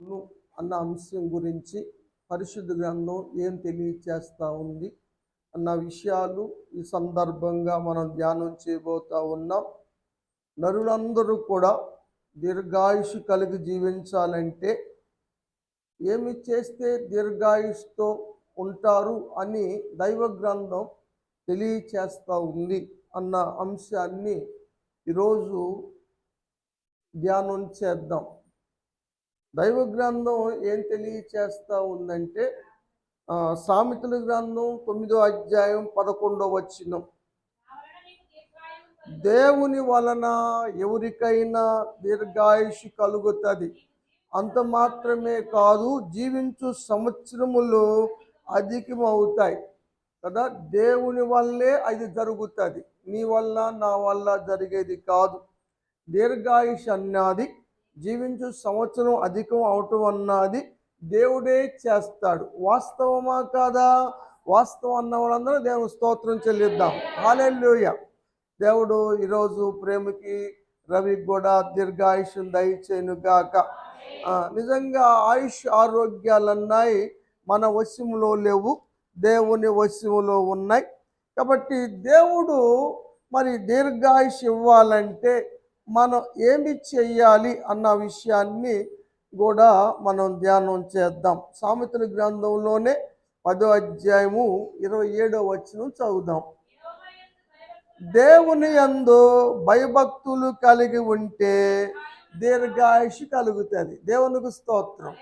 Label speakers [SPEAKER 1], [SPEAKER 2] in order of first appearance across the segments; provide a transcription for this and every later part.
[SPEAKER 1] ను అన్న అంశం గురించి పరిశుద్ధ గ్రంథం ఏం తెలియచేస్తూ ఉంది అన్న విషయాలు ఈ సందర్భంగా మనం ధ్యానం చేయబోతూ ఉన్నాం. నరులందరూ కూడా దీర్ఘాయుషు కలిగి జీవించాలంటే ఏమి చేస్తే దీర్ఘాయుష్తో ఉంటారు అని దైవ గ్రంథం తెలియచేస్తూ ఉంది అన్న అంశాన్ని ఈరోజు ధ్యానం చేద్దాం. దైవ గ్రంథం ఏం తెలియచేస్తూ ఉందంటే సామెతల గ్రంథం తొమ్మిదో అధ్యాయం పదకొండో వచ్చినం దేవుని వలన ఎవరికైనా దీర్ఘాయుషి కలుగుతుంది. అంత మాత్రమే కాదు జీవించు సంవత్సరములు అధికమవుతాయి. కదా? దేవుని వల్లే అది జరుగుతుంది. నీ వల్ల నా వల్ల జరిగేది కాదు. దీర్ఘాయుష్ అన్నది జీవించు సంవత్సరం అధికం అవటం అన్నది దేవుడే చేస్తాడు. వాస్తవమా కాదా? వాస్తవం అన్న వాళ్ళందరూ దేవుని స్తోత్రం చెల్లిద్దాం. హాలెల్లుయ. దేవుడు ఈరోజు ప్రేమకి రవికి కూడా దీర్ఘాయుష్ దయచేను గాక. నిజంగా ఆయుష్ ఆరోగ్యాలన్నాయి మన వశంలో లేవు దేవుని వశములో ఉన్నాయి. కాబట్టి దేవుడు మరి దీర్ఘాయుష్ ఇవ్వాలంటే మనం ఏమి చెయ్యాలి అన్న విషయాన్ని కూడా మనం ధ్యానం చేద్దాం. సామెతల గ్రంథంలోనే పదో అధ్యాయము ఇరవై ఏడో వచనం చదువుదాం. దేవుని యందు భయభక్తులు కలిగి ఉంటే దీర్ఘాయుష్ కలుగుతుంది. దేవునికి స్తోత్రం.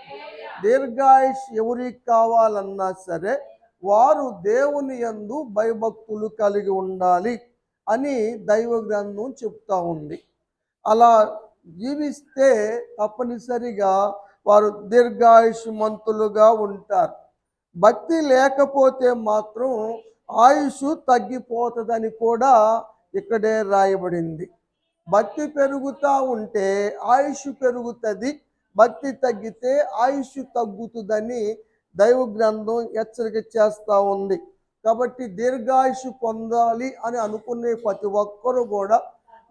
[SPEAKER 1] దీర్ఘాయుష్ ఎవరికి కావాలన్నా సరే వారు దేవుని యందు భయభక్తులు కలిగి ఉండాలి అని దైవ గ్రంథం చెప్తా ఉంది. అలా జీవిస్తే తప్పనిసరిగా వారు దీర్ఘాయుష్మంతులుగా ఉంటారు. భక్తి లేకపోతే మాత్రం ఆయుష్ తగ్గిపోతుందని కూడా ఇక్కడే రాయబడింది. భక్తి పెరుగుతూ ఉంటే ఆయుష్ పెరుగుతుంది భక్తి తగ్గితే ఆయుష్ తగ్గుతుందని దైవ గ్రంథం హెచ్చరిక చేస్తూ ఉంది. కాబట్టి దీర్ఘాయుష్ పొందాలి అని అనుకునే ప్రతి ఒక్కరూ కూడా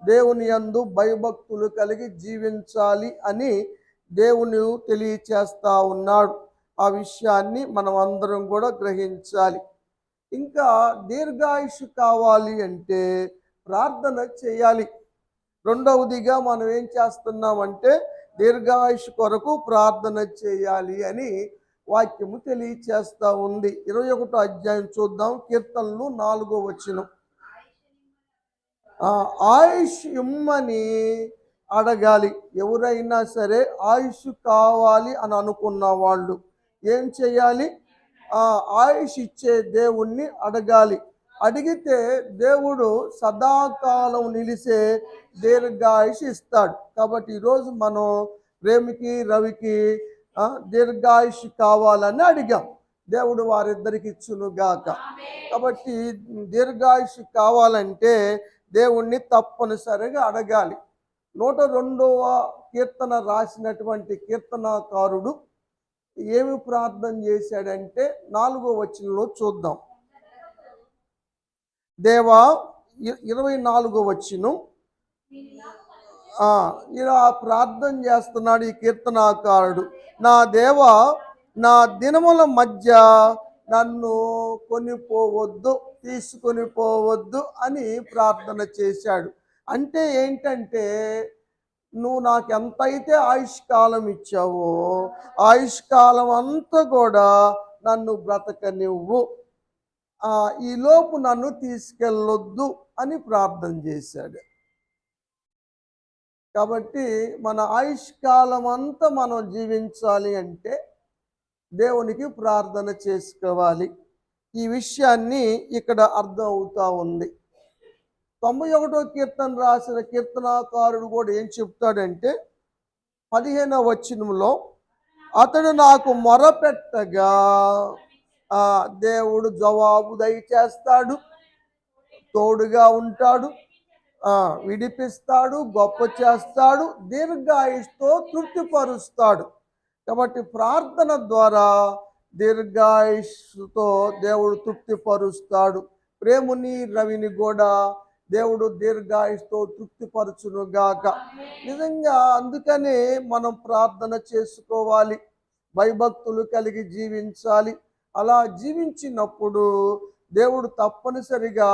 [SPEAKER 1] దేవుని యందు భయభక్తులు కలిగి జీవించాలి అని దేవుని తెలియచేస్తా ఉన్నాడు. ఆ విషయాన్ని మనం అందరం కూడా గ్రహించాలి. ఇంకా దీర్ఘాయుష్ కావాలి అంటే ప్రార్థన చేయాలి. రెండవదిగా మనం ఏం చేస్తున్నామంటే దీర్ఘాయుష్ కొరకు ప్రార్థన చేయాలి అని వాక్యము తెలియచేస్తూ ఉంది. ఇరవై ఒకటో అధ్యాయం చూద్దాం. కీర్తనలు నాలుగో వచ్చినం ఆయుష్ ఇమ్మని అడగాలి. ఎవరైనా సరే ఆయుష్ కావాలి అని అనుకున్న వాళ్ళు ఏం చేయాలి? ఆయుష్ ఇచ్చే దేవుణ్ణి అడగాలి. అడిగితే దేవుడు సదాకాలం నిలిసే దీర్ఘాయుష్ ఇస్తాడు. కాబట్టి ఈరోజు మనం రేమికి రవికి దీర్ఘాయుష్ కావాలని అడిగాం. దేవుడు వారిద్దరికి ఇచ్చునుగాక. కాబట్టి దీర్ఘాయుష్ కావాలంటే దేవుణ్ణి తప్పనిసరిగా అడగాలి. నూట రెండవ కీర్తన రాసినటువంటి కీర్తనాకారుడు ఏమి ప్రార్థన చేశాడంటే నాలుగో వచనంలో చూద్దాం. దేవా ఇరవై నాలుగో వచ్చిన ఇలా ప్రార్థన చేస్తున్నాడు ఈ కీర్తనాకారుడు. నా దేవ నా దినముల మధ్య నన్ను కొనిపోవద్దు తీసుకొని పోవద్దు అని ప్రార్థన చేశాడు. అంటే ఏంటంటే నువ్వు నాకు ఎంతైతే ఆయుష్కాలం ఇచ్చావో ఆయుష్కాలం అంతా కూడా నన్ను బ్రతకనివ్వు. ఈలోపు నన్ను తీసుకెళ్ళొద్దు అని ప్రార్థన చేశాడు. కాబట్టి మన ఆయుష్కాలం అంతా మనం జీవించాలి అంటే దేవునికి ప్రార్థన చేసుకోవాలి. ఈ విషయాన్ని ఇక్కడ అర్థం అవుతా ఉంది. తొంభై ఒకటో కీర్తన రాసిన కీర్తనాకారుడు కూడా ఏం చెప్తాడంటే పదిహేనవ వచనంలో అతడు నాకు మొరపెట్టగా దేవుడు జవాబు దయచేస్తాడు తోడుగా ఉంటాడు విడిపిస్తాడు గొప్ప చేస్తాడు దీర్ఘాయుష్తో తృప్తిపరుస్తాడు. కాబట్టి ప్రార్థన ద్వారా దీర్ఘాయుస్సుతో దేవుడు తృప్తిపరుస్తాడు. ప్రేముని రవిని కూడా దేవుడు దీర్ఘాయుస్తో తృప్తిపరచునుగాక. నిజంగా అందుకనే మనం ప్రార్థన చేసుకోవాలి. భయభక్తులు కలిగి జీవించాలి. అలా జీవించినప్పుడు దేవుడు తప్పనిసరిగా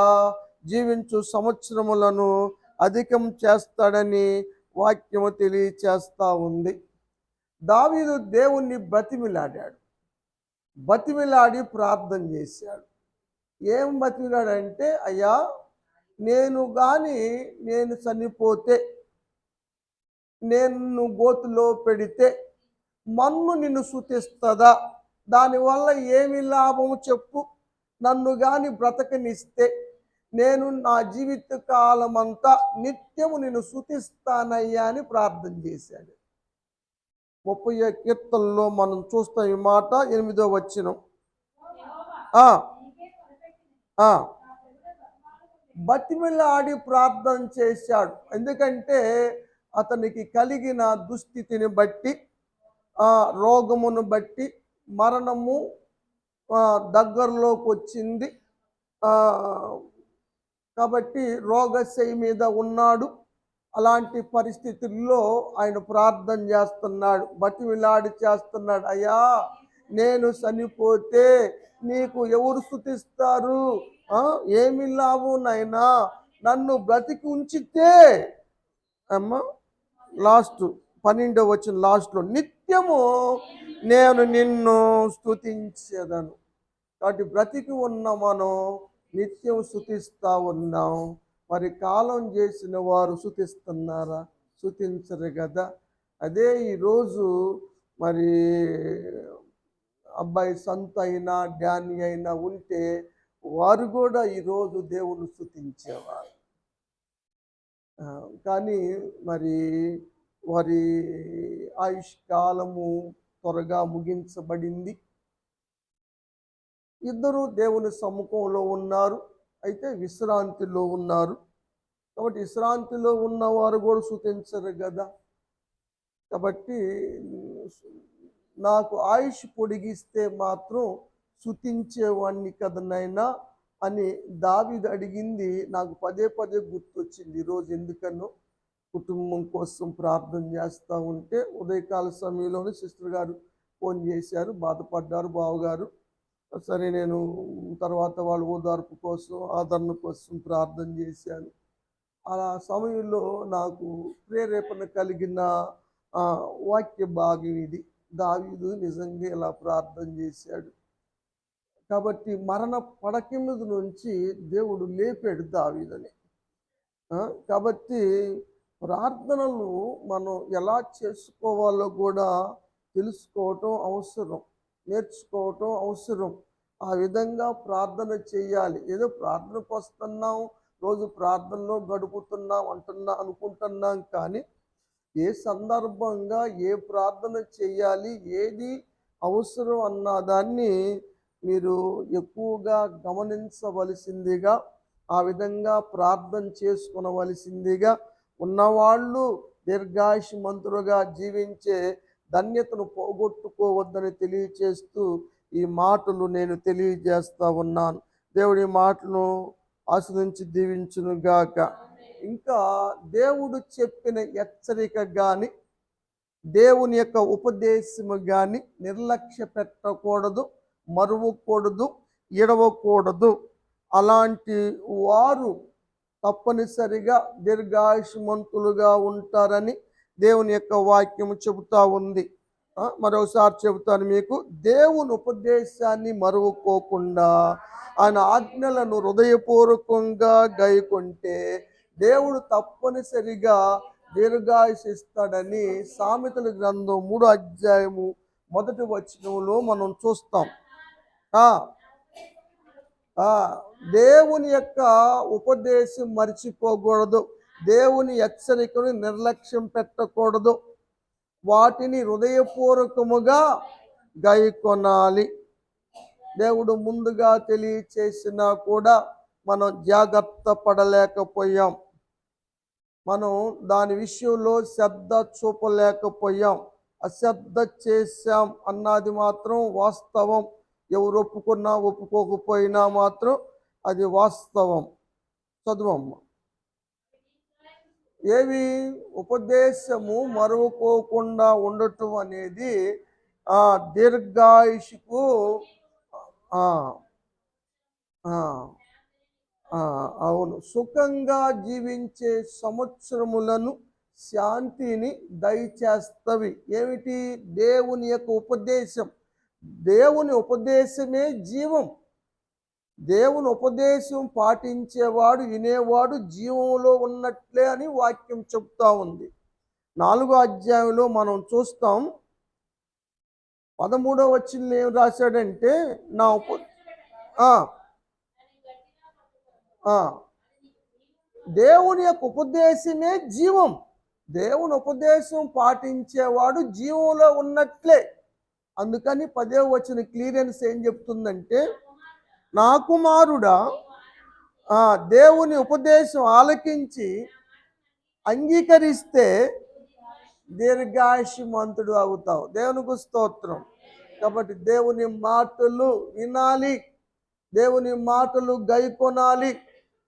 [SPEAKER 1] జీవించు సంవత్సరములను అధికం చేస్తాడని వాక్యము తెలియచేస్తూ ఉంది. దావీదు దేవుణ్ణి బతిమిలాడాడు. బతిమిలాడి ప్రార్థన చేశాడు. ఏం బతిమిలాడంటే అయ్యా నేను కానీ నేను చనిపోతే నేను గోతులో పెడితే మన్ను నిన్ను శుతిస్తుందా దానివల్ల ఏమి లాభము చెప్పు? నన్ను కానీ బ్రతకనిస్తే నేను నా జీవిత కాలమంతా నిత్యము నిన్ను శుతిస్తానయ్యా అని ప్రార్థన చేశాడు. ముప్పై కీర్తనలో మనం చూస్తాం ఈ మాట ఎనిమిదో వచ్చిన బతిమిలాడి ప్రార్థన చేశాడు. ఎందుకంటే అతనికి కలిగిన దుస్థితిని బట్టి రోగమును బట్టి మరణము దగ్గరలోకి వచ్చింది. కాబట్టి రోగశయ మీద ఉన్నాడు. అలాంటి పరిస్థితుల్లో ఆయన ప్రార్థన చేస్తున్నాడు బతిమిలాడి చేస్తున్నాడు. అయ్యా నేను చనిపోతే నీకు ఎవరు స్థుతిస్తారు? ఏమి లాభం నాయనా? నన్ను బ్రతికి ఉంచితే అమ్మ లాస్ట్ పన్నెండో వచ్చిన లాస్ట్లో నిత్యము నేను నిన్ను స్థుతించేదను. కాబట్టి బ్రతికి ఉన్న మనం నిత్యం స్థుతిస్తూ ఉన్నాం. మరి కాలం చేసిన వారు శుతిస్తున్నారా? శుతించరు కదా అదే ఈరోజు మరి అబ్బాయి సంత అయినా డాని అయినా ఉంటే వారు కూడా ఈరోజు దేవుని స్థుతించేవారు కానీ మరి వారి ఆయుష్ కాలము త్వరగా ముగించబడింది. ఇద్దరు దేవుని సముఖంలో ఉన్నారు. అయితే విశ్రాంతిలో ఉన్నారు. కాబట్టి విశ్రాంతిలో ఉన్నవారు కూడా సూచించరు కదా కాబట్టి నాకు ఆయుష్ పొడిగిస్తే మాత్రం శుతించేవాణ్ణి కదనైనా అని దావిది అడిగింది. నాకు పదే పదే గుర్తొచ్చింది ఈరోజు ఎందుకనో. కుటుంబం కోసం ప్రార్థన చేస్తూ ఉంటే ఉదయకాల సమయంలోనే సిస్టర్ గారు ఫోన్ చేశారు. బాధపడ్డారు బావగారు. సరే నేను తర్వాత వాళ్ళ ఓదార్పు కోసం ఆదరణ కోసం ప్రార్థన చేశాను. ఆ సమయంలో నాకు ప్రేరేపణ కలిగిన వాక్య భాగం ఇది. దావీదు నిజంగా ఇలా ప్రార్థన చేశాడు. కాబట్టి మరణ పడక మీద నుంచి దేవుడు లేపాడు దావీదని. కాబట్టి ప్రార్థనలు మనం ఎలా చేసుకోవాలో కూడా తెలుసుకోవటం అవసరం. నేర్చుకోవటం అవసరం. ఆ విధంగా ప్రార్థన చేయాలి. ఏదో ప్రార్థనకు వస్తున్నాం రోజు ప్రార్థనలో గడుపుతున్నాం అంటున్నా అనుకుంటున్నాం కానీ ఏ సందర్భంగా ఏ ప్రార్థన చేయాలి ఏది అవసరం అన్న దాన్ని మీరు ఎక్కువగా గమనించవలసిందిగా ఆ విధంగా ప్రార్థన చేసుకునవలసిందిగా ఉన్నవాళ్ళు దీర్ఘాయుష్మంతులుగా జీవించే ధన్యతను పోగొట్టుకోవద్దని తెలియచేస్తూ ఈ మాటలు నేను తెలియజేస్తా ఉన్నాను. దేవుడి మాటను ఆస్వాదించి దీవించును గాక. ఇంకా దేవుడు చెప్పిన హెచ్చరిక కానీ దేవుని యొక్క ఉపదేశము కానీ నిర్లక్ష్య పెట్టకూడదు మరువకూడదు ఇడవకూడదు. అలాంటి వారు తప్పనిసరిగా దీర్ఘాయుషమంతులుగా ఉంటారని దేవుని యొక్క వాక్యము చెబుతా ఉంది. మరోసారి చెబుతాను మీకు. దేవుని ఉపదేశాన్ని మరువుకోకుండా ఆయన ఆజ్ఞలను హృదయపూర్వకంగా గైకుంటే దేవుడు తప్పనిసరిగా దీర్ఘాయుషిస్తాడని సామెతల గ్రంథం మూడు అధ్యాయము మొదటి వచనంలో మనం చూస్తాం. దేవుని యొక్క ఉపదేశం మర్చిపోకూడదు. దేవుని హెచ్చరికను నిర్లక్ష్యం పెట్టకూడదు. వాటిని హృదయపూర్వకముగా గైకొనాలి. దేవుడు ముందుగా తెలియచేసినా కూడా మనం జాగ్రత్త పడలేకపోయాం. మనం దాని విషయంలో శ్రద్ధ చూపలేకపోయాం. అశ్రద్ధ చేశాం అన్నది మాత్రం వాస్తవం. ఎవరు ఒప్పుకున్నా ఒప్పుకోకపోయినా మాత్రం అది వాస్తవం. చదువమ్మ. ఏవి? ఉపదేశము మరువుకోకుండా ఉండటం అనేది ఆ దీర్ఘాయుషుకు అవును. సుఖంగా జీవించే సంవత్సరములను శాంతిని దయచేస్తవి. ఏమిటి? దేవుని యొక్క ఉపదేశం. దేవుని ఉపదేశమే జీవం. దేవుని ఉపదేశం పాటించేవాడు వినేవాడు జీవంలో ఉన్నట్లే అని వాక్యం చెప్తా ఉంది. నాలుగో అధ్యాయంలో మనం చూస్తాం పదమూడవ వచ్చిన ఏం రాశాడంటే నా ఉప దేవుని యొక్క ఉపదేశమే జీవం. దేవుని ఉపదేశం పాటించేవాడు జీవంలో ఉన్నట్లే. అందుకని పదే వచ్చిన క్లియరెన్స్ ఏం చెప్తుందంటే నా కుమారుడా దేవుని ఉపదేశం ఆలకించి అంగీకరిస్తే దీర్ఘాయుషమంతుడు అవుతావు. దేవునికి స్తోత్రం. కాబట్టి దేవుని మాటలు వినాలి. దేవుని మాటలు గైకొనాలి.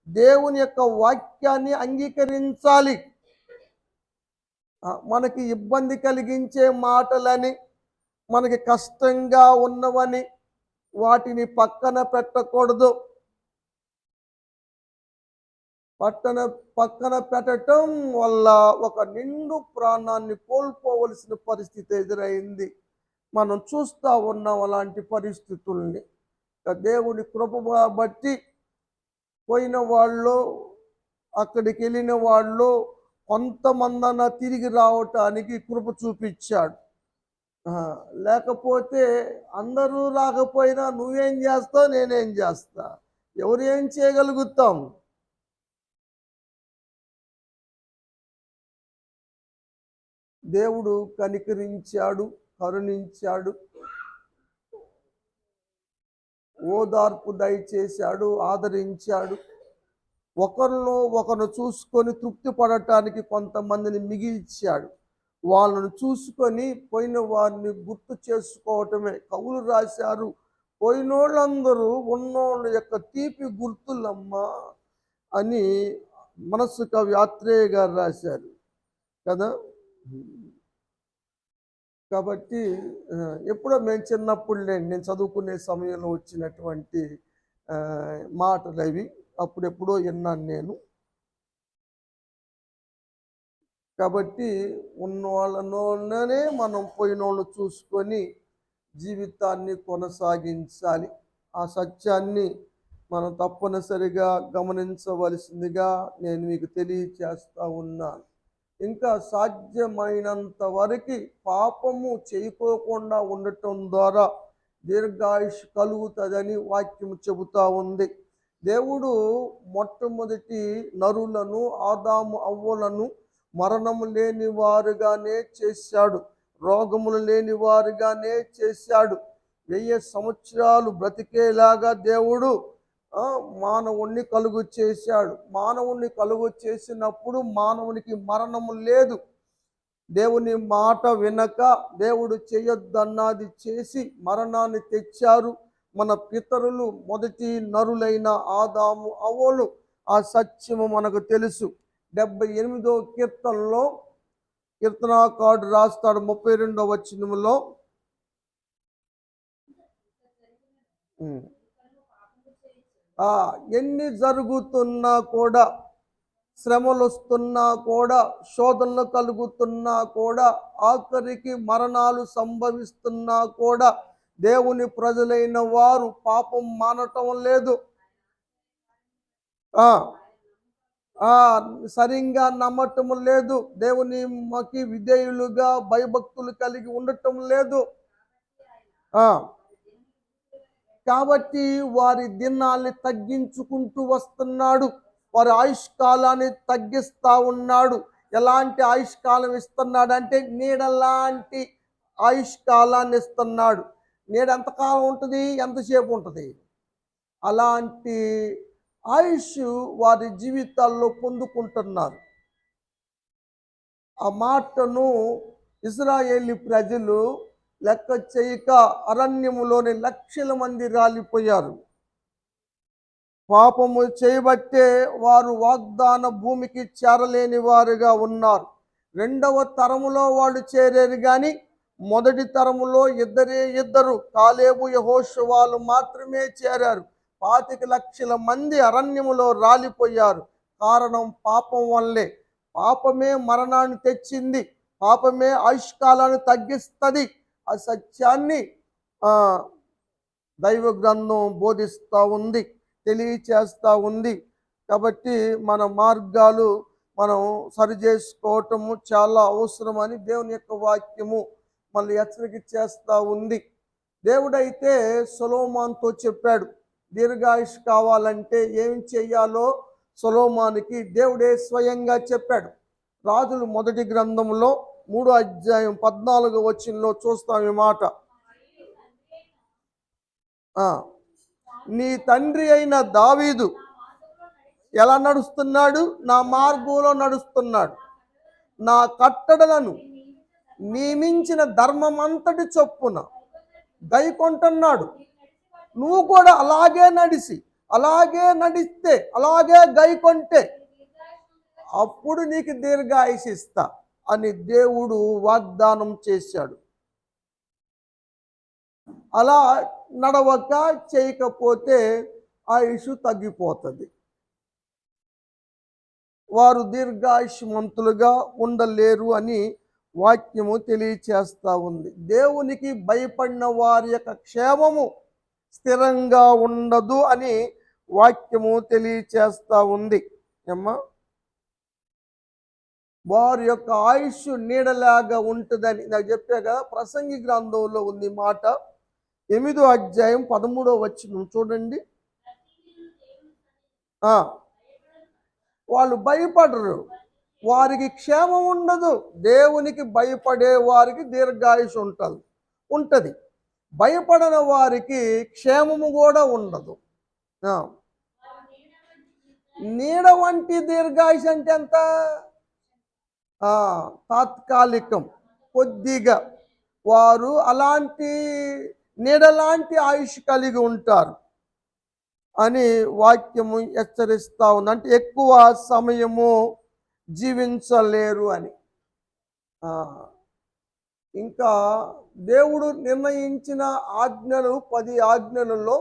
[SPEAKER 1] దేవుని యొక్క వాక్యాన్ని అంగీకరించాలి. మనకి ఇబ్బంది కలిగించే మాటలని మనకి కష్టంగా ఉన్నవని వాటిని పక్కన పెట్టకూడదు. పట్టణ పక్కన పెట్టడం వల్ల ఒక నిండు ప్రాణాన్ని కోల్పోవలసిన పరిస్థితి ఎదురైంది. మనం చూస్తూ ఉన్నాం అలాంటి పరిస్థితుల్ని. దేవుని కృప బట్టి పోయిన వాళ్ళు అక్కడికి వెళ్ళిన వాళ్ళు కొంతమందన తిరిగి రావటానికి కృప చూపించాడు. లేకపోతే అందరూ రాకపోయినా నువ్వేం చేస్తావు నేనేం చేస్తా? ఎవరు ఏం చేయగలుగుతాం? దేవుడు కనికరించాడు కరుణించాడు ఓదార్పు దయచేశాడు ఆదరించాడు. ఒకరిలో ఒకరు చూసుకొని తృప్తి పడటానికి కొంతమందిని మిగిల్చాడు. వాళ్ళను చూసుకొని పోయిన వారిని గుర్తు చేసుకోవటమే. కవులు రాశారు పోయినోళ్ళందరూ ఉన్నోళ్ళ యొక్క తీపి గుర్తులమ్మా అని మనస్సు కవి ఆత్రేయ గారు రాశారు. కదా? కాబట్టి ఎప్పుడో మేము చిన్నప్పుడు లేండి నేను చదువుకునే సమయంలో వచ్చినటువంటి మాటలు అవి అప్పుడెప్పుడో విన్నాను నేను. కాబట్టి ఉన్న మనం పోయిన వాళ్ళు చూసుకొని జీవితాన్ని కొనసాగించాలి. ఆ సత్యాన్ని మనం తప్పనిసరిగా గమనించవలసిందిగా నేను మీకు తెలియచేస్తా ఉన్నాను. ఇంకా సాధ్యమైనంత వరకు పాపము చేయకోకుండా ఉండటం ద్వారా దీర్ఘాయుష్ కలుగుతుందని వాక్యం చెబుతా ఉంది. దేవుడు మొట్టమొదటి నరులను ఆదాము అవ్వలను మరణము లేని వారుగానే చేశాడు. రోగములు లేని వారుగానే చేశాడు. వెయ్యి సంవత్సరాలు బ్రతికేలాగా దేవుడు మానవుణ్ణి కలుగు చేశాడు. మానవుణ్ణి కలుగు చేసినప్పుడు మానవునికి మరణము లేదు. దేవుని మాట వినక దేవుడు చేయొద్దన్నది చేసి మరణాన్ని తెచ్చారు. మన పితరులు మొదటి నరులైన ఆదాము అవోలు ఆ సత్యము మనకు తెలుసు. డెబ్బై ఎనిమిదో కీర్తనలో కీర్తనాకారుడు రాస్తాడు ముప్పై రెండో వచ్చినంలో ఎన్ని జరుగుతున్నా కూడా శ్రమలు వస్తున్నా కూడా శోధనలు కలుగుతున్నా కూడా ఆఖరికి మరణాలు సంభవిస్తున్నా కూడా దేవుని ప్రజలైన వారు పాపం మానటం లేదు. సరిగా సరిగ్గా నమ్మటం లేదు. దేవుని మాకి విధేయులుగా భయభక్తులు కలిగి ఉండటం లేదు. కాబట్టి వారి దినాల్ని తగ్గించుకుంటూ వస్తున్నాడు. వారి ఆయుష్ కాలాన్ని తగ్గిస్తూ ఉన్నాడు. ఎలాంటి ఆయుష్ కాలం ఇస్తున్నాడు అంటే నీడలాంటి ఆయుష్ కాలాన్ని ఇస్తున్నాడు. నీడ ఎంతకాలం ఉంటుంది? ఎంతసేపు ఉంటుంది? అలాంటి ఆయుష్ వారి జీవితాల్లో పొందుకుంటున్నారు. ఆ మాటను ఇజ్రాయేలీ ప్రజలు లెక్క చేయక అరణ్యములోని లక్షల మంది రాలిపోయారు. పాపము చేయబట్టే వారు వాగ్దాన భూమికి చేరలేని వారుగా ఉన్నారు. రెండవ తరములో వాళ్ళు చేరారు కానీ మొదటి తరములో ఇద్దరే ఇద్దరు. కాలేబు యహోషువాలు మాత్రమే చేరారు. పాతిక లక్షల మంది అరణ్యములో రాలిపోయారు. కారణం పాపం వల్లే. పాపమే మరణాన్ని తెచ్చింది. పాపమే ఆయుష్కాలాన్ని తగ్గిస్తుంది. ఆ సత్యాన్ని దైవ గ్రంథం బోధిస్తూ ఉంది తెలియచేస్తూ ఉంది. కాబట్టి మన మార్గాలు మనం సరి చేసుకోవటము చాలా అవసరమని దేవుని యొక్క వాక్యము మళ్ళీ హెచ్చరిక చేస్తూ ఉంది. దేవుడైతే సొలోమాన్తో చెప్పాడు. దీర్ఘాయుష్ కావాలంటే ఏం చేయాలో సొలోమానికి దేవుడే స్వయంగా చెప్పాడు. రాజులు మొదటి గ్రంథంలో మూడో అధ్యాయం పద్నాలుగు వచ్చినలో చూస్తాం ఈ మాట. నీ తండ్రి అయిన దావీదు ఎలా నడుస్తున్నాడు? నా మార్గంలో నడుస్తున్నాడు. నా కట్టడలను నియమించిన ధర్మమంతటి చొప్పున గైకొంటున్నాడు. నువ్వు కూడా అలాగే నడిసి అలాగే నడిస్తే అలాగే గైకొంటే అప్పుడు నీకు దీర్ఘాయుషిస్తా అని దేవుడు వాగ్దానం చేశాడు. అలా నడవక చేయకపోతే ఆయుష్ తగ్గిపోతుంది. వారు దీర్ఘాయుష్మంతులుగా ఉండలేరు అని వాక్యము తెలియచేస్తా ఉంది. దేవునికి భయపడిన వారి యొక్క క్షేమము స్థిరంగా ఉండదు అని వాక్యము తెలియచేస్తూ ఉంది. ఏమ్మా వారి యొక్క ఆయుష్ నీడలాగా ఉంటుందని నాకు చెప్పా కదా ప్రసంగి గ్రంథంలో ఉంది మాట. ఎనిమిదో అధ్యాయం పదమూడో వచ్చిన చూడండి. వాళ్ళు భయపడరు. వారికి క్షేమం ఉండదు. దేవునికి భయపడే వారికి దీర్ఘాయుష్ ఉంటుంది. ఉంటుంది. భయపడని వారికి క్షేమము కూడా ఉండదు. నీడ వంటి దీర్ఘాయుష్ అంటే ఎంత? తాత్కాలికం. కొద్దిగా. వారు అలాంటి నీడలాంటి ఆయుష్ కలిగి ఉంటారు అని వాక్యము హెచ్చరిస్తూ ఉంది. అంటే ఎక్కువ సమయము జీవించలేరు అని. ఇంకా దేవుడు నిర్ణయించిన ఆజ్ఞలు పది ఆజ్ఞలలో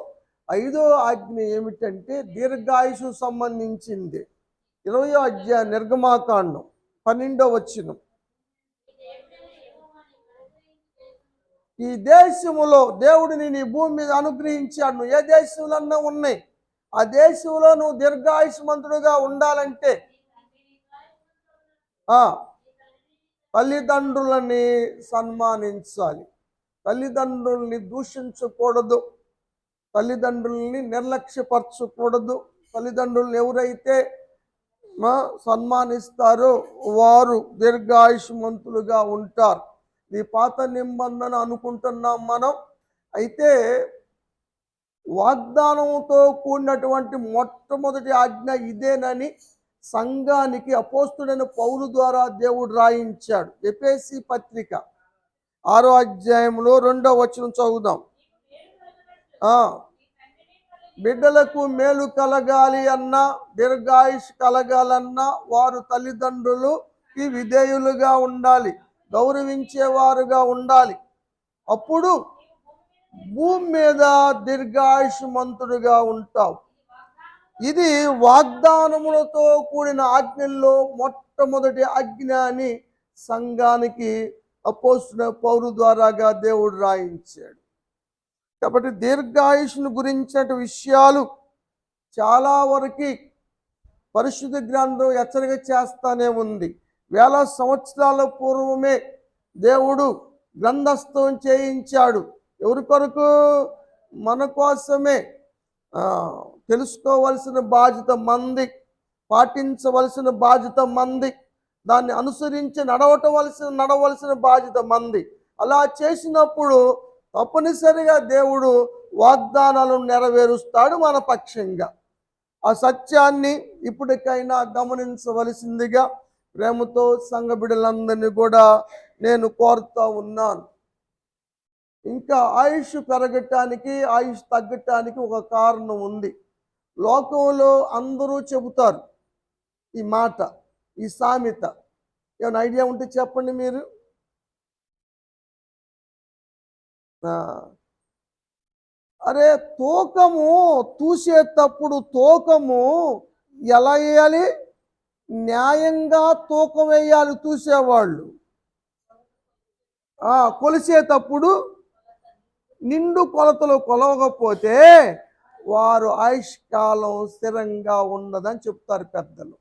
[SPEAKER 1] ఐదో ఆజ్ఞ ఏమిటంటే దీర్ఘాయుషు సంబంధించింది. ఇరవయో అధ్యాయ నిర్గమాకాండం పన్నెండో వచ్చిన ఈ దేశములో దేవుడిని నీ భూమి మీద అనుగ్రహించాడు నువ్వు ఏ దేశంలో ఉన్నాయి. ఆ దేశంలో నువ్వు దీర్ఘాయుష్మంతుడుగా ఉండాలంటే తల్లిదండ్రులని సన్మానించాలి. తల్లిదండ్రుల్ని దూషించకూడదు. తల్లిదండ్రుల్ని నిర్లక్ష్యపరచకూడదు. తల్లిదండ్రులు ఎవరైతే సన్మానిస్తారో వారు దీర్ఘాయుష్మంతులుగా ఉంటారు. ఇది పాత నిబంధన అనుకుంటున్నాం మనం. అయితే వాగ్దానంతో కూడినటువంటి మొట్టమొదటి ఆజ్ఞ ఇదేనని సంఘానికి అపోస్తుడైన పౌలు ద్వారా దేవుడు రాయించాడు. ఎపేసి పత్రిక ఆరో అధ్యాయంలో రెండో వచనం చదువుదాం. బిడ్డలకు మేలు కలగాలి అన్నా దీర్ఘాయుష్ కలగాలన్నా వారు తల్లిదండ్రులుకి విధేయులుగా ఉండాలి గౌరవించేవారుగా ఉండాలి. అప్పుడు భూమి మీద దీర్ఘాయుష్మంతుడుగా ఉంటావు. ఇది వాగ్దానములతో కూడిన ఆజ్ఞల్లో మొట్టమొదటి ఆజ్ఞ అని సంఘానికి అపోస్తున్న పౌరు ద్వారాగా దేవుడు రాయించాడు. కాబట్టి దీర్ఘాయుష్ను గురించిన విషయాలు చాలా వరకు పరిశుద్ధ గ్రంథం హెచ్చరిక చేస్తానే ఉంది. వేల సంవత్సరాల పూర్వమే దేవుడు గ్రంథస్థం చేయించాడు. ఎవరి కొరకు? మన కోసమే. తెలుసుకోవలసిన బాధ్యత మంది పాటించవలసిన బాధ్యత మంది దాన్ని అనుసరించి నడవటవలసిన నడవలసిన బాధ్యత మంది. అలా చేసినప్పుడు తప్పనిసరిగా దేవుడు వాగ్దానాలను నెరవేరుస్తాడు మన పక్షంగా. ఆ సత్యాన్ని ఇప్పటికైనా గమనించవలసిందిగా ప్రేమతో సంఘ బిడ్డలందరినీ కూడా నేను కోరుతా ఉన్నాను. ఇంకా ఆయుష్ పెరగటానికి ఆయుష్ తగ్గటానికి ఒక కారణం ఉంది. లోకంలో అందరూ చెబుతారు. ఈ మాట ఈ సామెత. ఏమైనా ఐడియా ఉంటే చెప్పండి మీరు? అరే తూకము తూసేటప్పుడు తూకము ఎలా వేయాలి? న్యాయంగా తూకం వేయాలి తూసేవాళ్ళు. కొలిసేటప్పుడు నిండు కొలతలు కొలవకపోతే వారు ఆయుష్కాలం స్థిరంగా ఉన్నదని చెప్తారు పెద్దలు.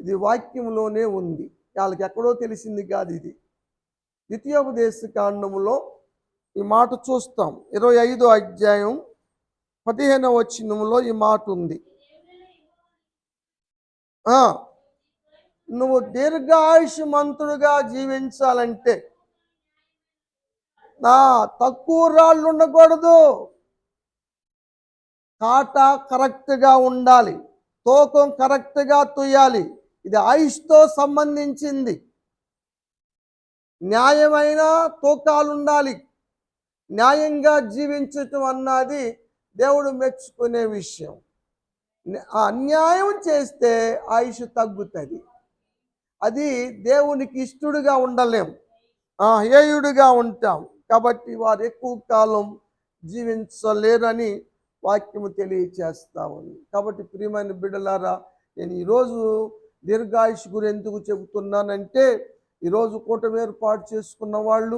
[SPEAKER 1] ఇది వాక్యంలోనే ఉంది. వాళ్ళకి ఎక్కడో తెలిసింది కాదు ఇది. ద్వితీయోపదేశ కాండములో ఈ మాట చూస్తాం. ఇరవై ఐదో అధ్యాయం పదిహేనవ వచ్చినములో ఈ మాట ఉంది. నువ్వు దీర్ఘాయుషమంతుడుగా జీవించాలంటే నా తక్కువ రాళ్ళు ఉండకూడదు. కాటా కరెక్ట్గా ఉండాలి. తూకం కరెక్ట్గా తుయ్యాలి. ఇది ఆయుష్తో సంబంధించింది. న్యాయమైన తూకాలు ఉండాలి న్యాయంగా జీవించటం అన్నది దేవుడు మెచ్చుకునే విషయం. ఆ అన్యాయం చేస్తే ఆయుష్ తగ్గుతుంది. అది దేవునికి ఇష్టడుగా ఉండలేం. హేయుడుగా ఉంటాం. కాబట్టి వారు ఎక్కువ కాలం జీవించలేరని వాక్యము తెలియచేస్తా ఉంది కాబట్టి ప్రియమైన బిడ్డలారా నేను ఈరోజు దీర్ఘాయుష్ గురి ఎందుకు చెబుతున్నానంటే ఈరోజు కూటమి ఏర్పాటు చేసుకున్న వాళ్ళు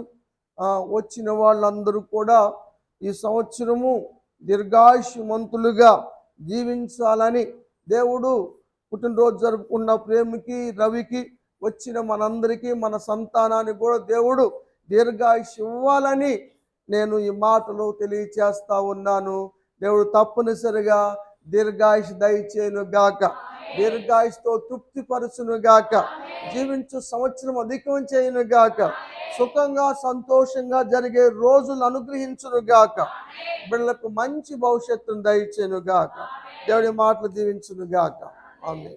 [SPEAKER 1] వచ్చిన వాళ్ళందరూ కూడా ఈ సంవత్సరము దీర్ఘాయుష్మంతులుగా జీవించాలని దేవుడు పుట్టినరోజు జరుపుకున్న ప్రేమికి రవికి వచ్చిన మనందరికీ మన సంతానానికి కూడా దేవుడు దీర్ఘాయుష్ ఇవ్వాలని నేను ఈ మాటలు తెలియచేస్తా ఉన్నాను. దేవుడు తప్పనిసరిగా దీర్ఘాయుష్ దయచేయును గాక. దీర్ఘాయుష్తో తృప్తిపరచును గాక. జీవించు సంవత్సరం అధికం చేయను గాక. సుఖంగా సంతోషంగా జరిగే రోజులు అనుగ్రహించును గాక. బిడ్డలకు మంచి భవిష్యత్తును దయచేయును గాక. దేవుడి మాటలు దీవించును గాక. ఆమె